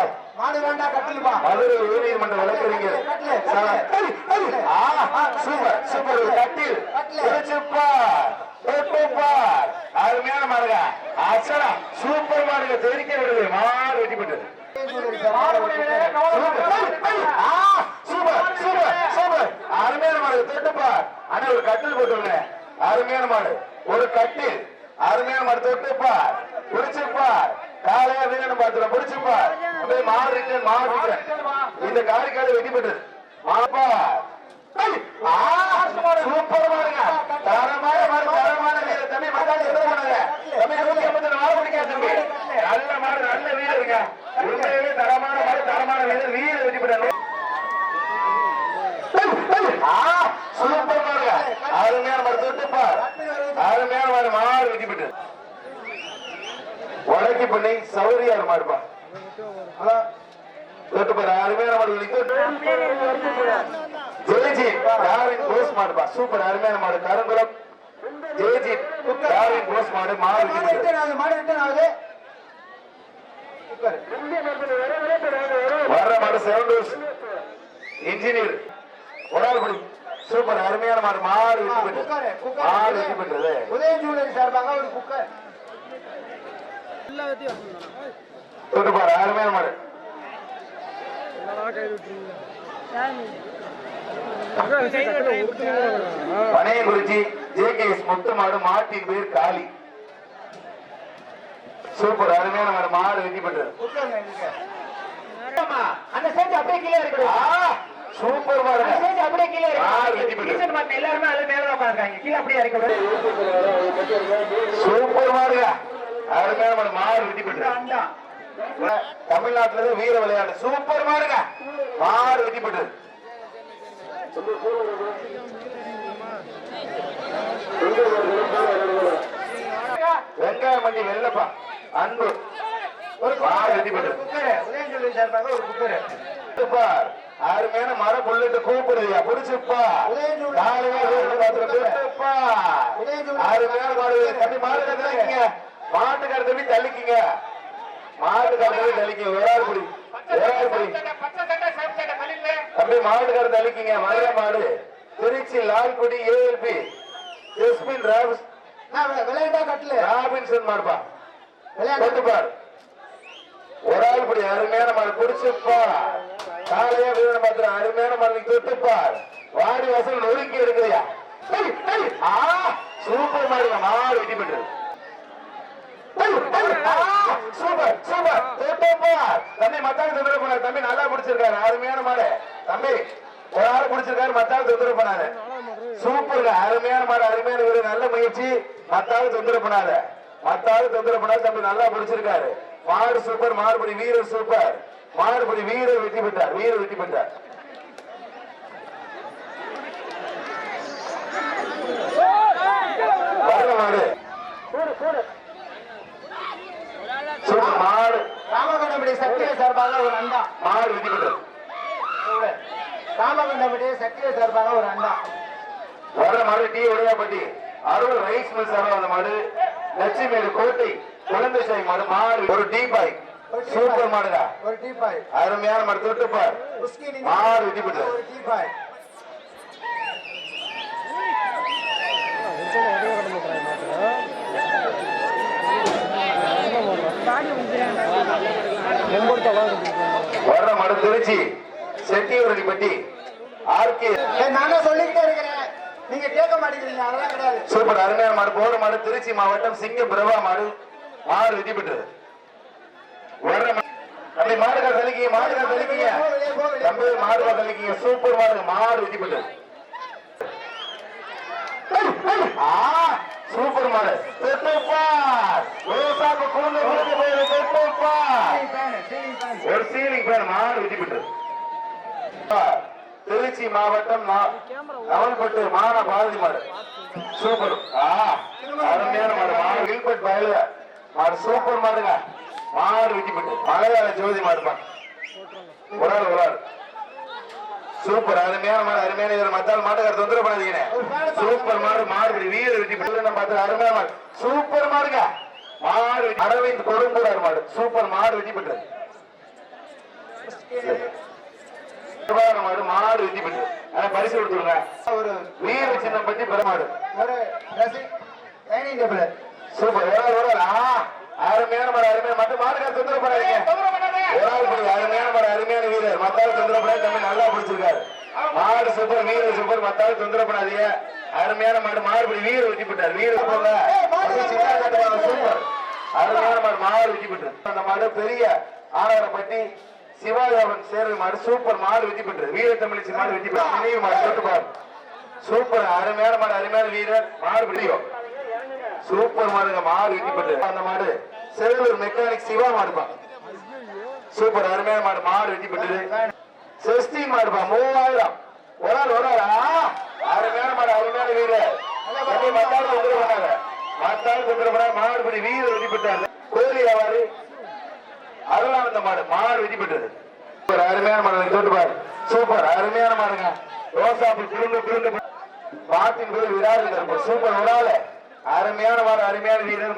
பார் மாடு வேண்டாம் கட்டலுமா மதுரை உயர்நீதிமன்ற வழக்கறிஞர். Super super. ஒரு கட்டில். அருமையான மாடுங்க. அசடா சூப்பர் மாடுங்க. தெரிக்க விடுது. மாடு வெட்டி பெற்றது சூப்பர். சூப்பர் சூப்பர் அருமையான மாடு தொட்டுப்பார். அண்ணா ஒரு கட்டில் போட்டுருங்க. அருமையான மாடு. ஒரு கட்டில். அருமையான மாடு. தொட்டுப்பார். பிடிச்சிருப்பார் காலையா வேணும் பாத்துறோம் பிடிச்சிருப்பார் ரிட்டன் மாடு ரிட்டன் இந்த காரிக்கால வெட்டி பெற்றது மாப்பார் சூப்பர் மாடுங்க தரமான மாடு தரமான வீரர். தம்பி மக்கள் எதிர பண்ணாங்க தம்பி நூத்தி ஐம்பத்தி நாலு மணிக்கா தம்பி. நல்ல மாடு நல்ல வீரருங்க உண்மையிலே தரமான மாடு தரமான வீரர். வீரர் வெற்றி பெற்றாரு சூப்பர் மாடுங்க அருமையான மாடு தொட்டுப்பார் அருமையான மாடு மாடு வெற்றி பெற்றது வடக்கு பண்ணி சௌரியார் மாடுப்பா சூப்பர் அருமையான மாடு கருங்குளம் ஜெயஜி டார்வின் கோஸ் மாடு மாடு வர்ற மாடு செவன் இன்ஜினியர் ஒரு சூப்பர் அருமையான மாடு மாடு மாடு வெற்றி பெற்றது சார்பாக ஒரு குக்கர் தொட்டுப்பாரு அருமையான மாடு Panaiyankurichi J K S Muthu மாடு மாட்டின் பேர் காளி. சூப்பர் அருமையான மாடு மாடு வெற்றி பெற்றது. அந்த ஸ்டேஜ் அப்படியே கீழே இருக்கு சூப்பர் மாடு. அந்த ஸ்டேஜ் அப்படியே கீழே மாடு வெற்றி இருக்கணும் பெற்றது. டீசன்ட் மாட்டு எல்லாருமே அது மேல தான் உட்கார்ந்திருக்காங்க. கீழே அப்படியே இருக்கு சூப்பர் மாடுங்க. அருமையான மாடு மாடு வெற்றி பெற்றது. தமிழ்நாட்டுல வீர விளையாட்டு சூப்பர் மாடு வெற்றி பெற்றது. வெங்காயம் மண்டி வெள்ளப்பா அன்பு. ஜுவல்லரி சார்பாக ஒரு குக்கரு அருமையான மர புல்லிட்டு கூப்பிடுறியா? புடிச்சுப்பா. அருமையான மாடு தம்பி மாடு தள்ளிக்கிங்க மாட்டுக்கார தம்பி தள்ளிக்கிங்க. மாட்டுக்கார தம்பி தள்ளிக்கிங்க ஒரு ஆள் புடி ஆள் புடி தம்பி மாட்டுக்கார தள்ளிக்கிங்க மதுரை மாடு. திருச்சி லால்குடி ஏஎல்பி ஜஸ்மின் ராபிஸ் விளையாட்டா கட்டல? ராபின்சன் மாடுப்பா. விளையாட்டு? கொட்டுப்பார் ஒரு ஆள் அருமையான மாடு பிடிச்சுப்பா காலையா வீரன மாத்திரம் அருமையான மாடு தொட்டுப்பார் வாடி வாசல் நொறுக்கி எடுக்கிறியா? சூப்பர் மாடுங்க மாடு வெட்டி ஆ, சூப்பர் சூப்பர். தொட்டுப்பார் தம்பி மத்தாங்க தொந்தரவு போனாரு தம்பி நல்லா பிடிச்சிருக்காரு அருமையான மாடு தம்பி ஒரு ஆள் பிடிச்சிருக்காரு மத்தாங்க தொந்தரவு போனாரு சூப்பருங்க அருமையான மாடு அருமையான வீடு நல்ல முயற்சி மத்தாவது தொந்தரவு பண்ணாத மத்தாவது தொந்தரவு பண்ணாத தம்பி நல்லா பிடிச்சிருக்காரு மாடு சூப்பர் மாறுபடி வீரர் சூப்பர் மாறுபடி வீரர் வெற்றி பெற்றார் வீரர் வெற்றி பெற்றார் வர்ற மாடு சூப்பர் மாடு சத்திய சார்பாக ஒரு அண்டா. மாடு ராமகுண்டபடி சத்திய சார்பாக ஒரு அண்டா. வர மாடு T Udaiyappatti. Arul rice mill சார்பாக வந்த மாடு லட்சுமி கோட்டை குழந்தை சாய் மாடு மாடு ஒரு டீ பாய். சூப்பர் மாடுடா. ஒரு டீபாய் அருமையான மாடு தொட்டுப்பார் மாடு பெற்றது ஒரு டீபாய் வர்ற மாடு திருச்சி செட்டியூரடிப்பட்டி ஆர்கே. ஏய், நானே சொல்லிக்கிட்டே இருக்கிறேன். நீங்க கேட்க மாட்டேங்கிறீங்க அதெல்லாம் கிடையாது. சூப்பர் அருமையான மாடு போற மாடு திருச்சி மாவட்டம் பிரபா மாடு மாடு பெற்றது வர்ற மா- தம்பி மாடுகார் தள்ளிக்கீங்க மாடுகார் தள்ளிக்கீங்க தம்பி மாடுகார் தள்ளிக்கீங்க சூப்பர் மாடு மாடு பெற்றது ஆ, சூப்பர் மாடு. கூண்டு கூண்டு போய் தொட்டுப்பார் ஒரு சீலிங் பேர் மாடு வெற்றி பெற்றது திருச்சி மாவட்டம் நவல்பட்டு மான பாரதி மாடு. சூப்பர். அருமையான மாடு. மாடு வில்பட் பயல மாடு சூப்பர் மாடுங்க. மாடு வெட்டி பெற்று மலையாள ஜோதி மாடுப்பா ஒரு ஆள் ஒரு ஆள். சூப்பர். அருமையான மாடு அருமையான வீரர். மத்தால் மாட்டுக்கார தொந்தரவு பண்ணாதீங்க சூப்பர் மாடு மாடு இப்படி வீர வெட்டி பெற்று நம்ம பார்த்து அருமையான மாடு. சூப்பர் மாடுங்க. மாடு அரவிந்த் கொடுங்கூடார் மாடு. சூப்பர் மாடு வெட்டி பெற்றது மாடு மாடு வெற்றி பெற்று. அதை பரிசு கொடுத்துருங்க. ஒரு வீர சின்னம் பற்றி பெருமாடு. ஒரு டைனிங் டேபிள் சூப்பர். ஒரு ஒரு அருமையான மாடு அருமையான மற்ற மாடுக்கார பிடி அருமையான மாடு அருமையான வீரர். மத்தாள் தொந்தரவு பண்ணாது தம்பி நல்லா பிடிச்சிருக்காரு. மாடு சூப்பர் வீரர் சூப்பர். மத்தாள் தொந்தரவு பண்ணாதீங்க. அருமையான மாடு மாடு பிடி வீரர் வெற்றி பெற்றார். போங்க சூப்பர். அருமையான மாடு மாடு வெற்றி பெற்றார். அந்த மாடு பெரிய ஆறாரப்பட்டி சிவாஜாவன் சேர்வை மாடு சூப்பர் மாடு வெற்றி பெற்றது. வீர தமிழிச்சி மாடு வெற்றி பெற்றது. நினைவு மாடு பாரு. சூப்பர் அருமையான மாடு அருமையான வீரர். மாடு பிடிக்கும் சூப்பர் மாடுங்க மாடு வெட்டி பெற்றது. அந்த மாடு. செல்லூர் மெக்கானிக் சிவா மாடுப்பா. சூப்பர் அருமையான மாடு மாடு வெட்டி பெற்றது. சிருஷ்டி மாடுப்பா மூவாயிரம். ஒரு ஆள் ஒரு ஆள்! அருமையான மாடு அருமையான வீரர். மத்தாள் தொந்தரவு பண்ணாங்க மத்தாள் தொந்தரவு பண்ணாங்க மாடு படி வீரர் வெட்டி பெற்றாங்க கோழி வியாபாரி. அருளானந்த மாடு மாடு வெட்டி பெற்றது சூப்பர் அருமையான மாடு. தொட்டு பாரு. சூப்பர் அருமையான மாடுங்க. ரோசாப்பு குழுந்து குழுந்து பாத்தின் போது விராது சூப்பர் ஒரு அருமையான மாடு அருமையான வீரர்.